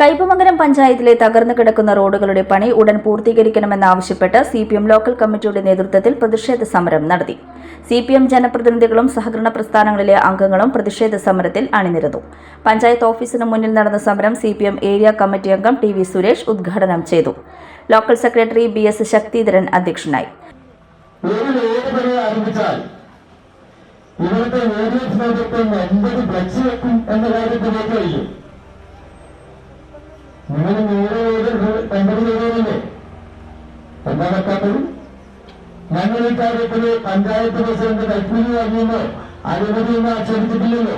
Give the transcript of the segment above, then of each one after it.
കൈപ്പമംഗലം പഞ്ചായത്തിലെ തകർന്നു കിടക്കുന്ന റോഡുകളുടെ പണി ഉടൻ പൂർത്തീകരിക്കണമെന്നാവശ്യപ്പെട്ട് C P M local committee നേതൃത്വത്തിൽ പ്രതിഷേധ സമരം നടത്തി. സി പി എം ജനപ്രതിനിധികളും സഹകരണ പ്രസ്ഥാനങ്ങളിലെ അംഗങ്ങളും പ്രതിഷേധ സമരത്തിൽ അണിനിരന്നു. പഞ്ചായത്ത് ഓഫീസിന് മുന്നിൽ നടന്ന സമരം C P M area committee അംഗം ടി വി സുരേഷ് ഉദ്ഘാടനം ചെയ്തു. Local secretary B S Shakthidharan അധ്യക്ഷനായി. ഇവിടുത്തെ നേതൃത്വം എൺപത് ഫ്ലക്സ് വെക്കും എന്ന കാര്യത്തിലേക്ക് കഴിയും നിങ്ങൾ നൂറ് എൺപത് രൂപയല്ലേ എന്താ വെക്കാത്തത് ഞങ്ങൾ ഈ കാര്യത്തിൽ പഞ്ചായത്ത് പ്രസിഡന്റ് കൈക്കൂലി വാങ്ങിയെന്നോ അഴിമതിയൊന്നും ആക്ഷേപിച്ചിട്ടില്ലല്ലോ.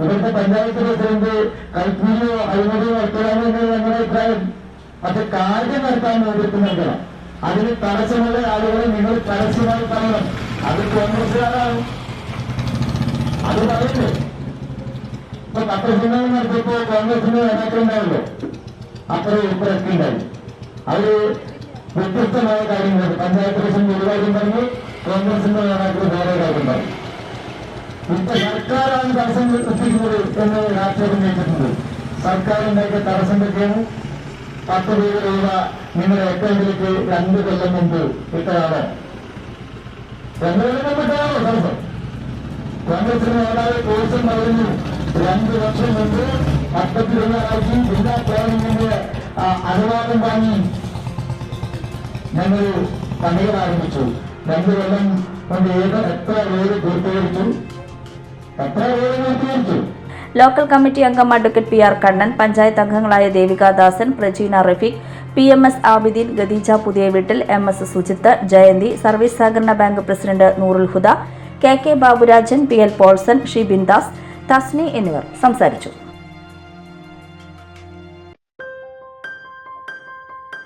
ഇവിടുത്തെ പഞ്ചായത്ത് പ്രസിഡന്റ് കൈക്കൂലിയോ അഴിമതിയോ നടത്തലാമോ എന്ന് ഞങ്ങളുടെ അഭിപ്രായം. പക്ഷെ കാര്യം നടത്താൻ നേതൃത്വം നൽകണം അതിന് തടസ്സമുള്ള ആളുകളെ നിങ്ങൾ പരസ്യമായി പറയണം. അത് കോൺഗ്രസ്സുകാരാണ്. അത് പറയണ്ടേ ഇപ്പൊ പത്രസമ്മേളനം നടത്തിയപ്പോ കോൺഗ്രസിന്റെ നേതാക്കളുണ്ടാവല്ലോ അപ്പുറം ഇപ്പുറമൊക്കെ ഉണ്ടായി അവർ വ്യത്യസ്തമായ കാര്യങ്ങൾ പഞ്ചായത്ത് പ്രസിഡന്റ് ഒരു കാര്യം പറഞ്ഞു കോൺഗ്രസിന്റെ നേതാക്കൾ വേറെ കാര്യം പറഞ്ഞു ഇപ്പൊ സർക്കാരാണ് തടസ്സം എത്തിക്കുന്നത് എന്ന് ആക്ഷേപം ചെയ്തിട്ടുണ്ട്. സർക്കാർ ഉണ്ടാക്കിയ തടസ്സം പറ്റിയാണ് പത്ത് രൂപ രൂപ നിങ്ങളുടെ അക്കൗണ്ടിലേക്ക് രണ്ട് കൊല്ലം മുമ്പ് ഇട്ടതാണ്. രണ്ട് കൊല്ലം മുമ്പ് ഇട്ടതാണോ തടസ്സം? കോൺഗ്രസിന്റെ നേതാവ് കോഴ്സും പറയുന്നു രണ്ട് വർഷം മുമ്പ് പത്തത്തിരുന്നാറാഴ്ചയും ജില്ലാ ആ, അനുവാദം വാങ്ങി ഞങ്ങൾ പണികൾ ആരംഭിച്ചു. രണ്ട് കൊല്ലം കൊണ്ട് ഏത് എത്ര പേര് പൂർത്തീകരിച്ചു എത്ര പേര് പൂർത്തീകരിച്ചു ലോക്കൽ കമ്മിറ്റി അംഗം advocate P R Kannan panchayat അംഗങ്ങളായ Devikadasan Prajeena Rafeeq P M S Abideen Khadeeja പുതിയ വീട്ടിൽ M S Sujith Jayanthi service സഹകരണ bank president Noorul Huda K K Baburajan P L Polson Shibin Das Thasni എന്നിവർ സംസാരിച്ചു.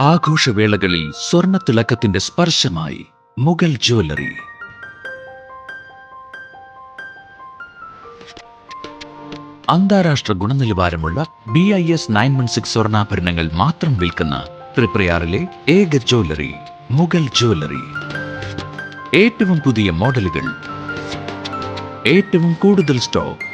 ആഘോഷവേളകളിൽ സ്വർണ തിളക്കത്തിന്റെ സ്പർശമായി Mughal jewellery. അന്താരാഷ്ട്ര ഗുണനിലവാരമുള്ള B I S nine one six സ്വർണാഭരണങ്ങൾ മാത്രം വിൽക്കുന്ന ത്രിപ്രയാറിലെ ഏക ജ്വല്ലറി മുഗൾ ജ്വല്ലറി. ഏറ്റവും പുതിയ മോഡലുകൾ ഏറ്റവും കൂടുതൽ സ്റ്റോക്ക്.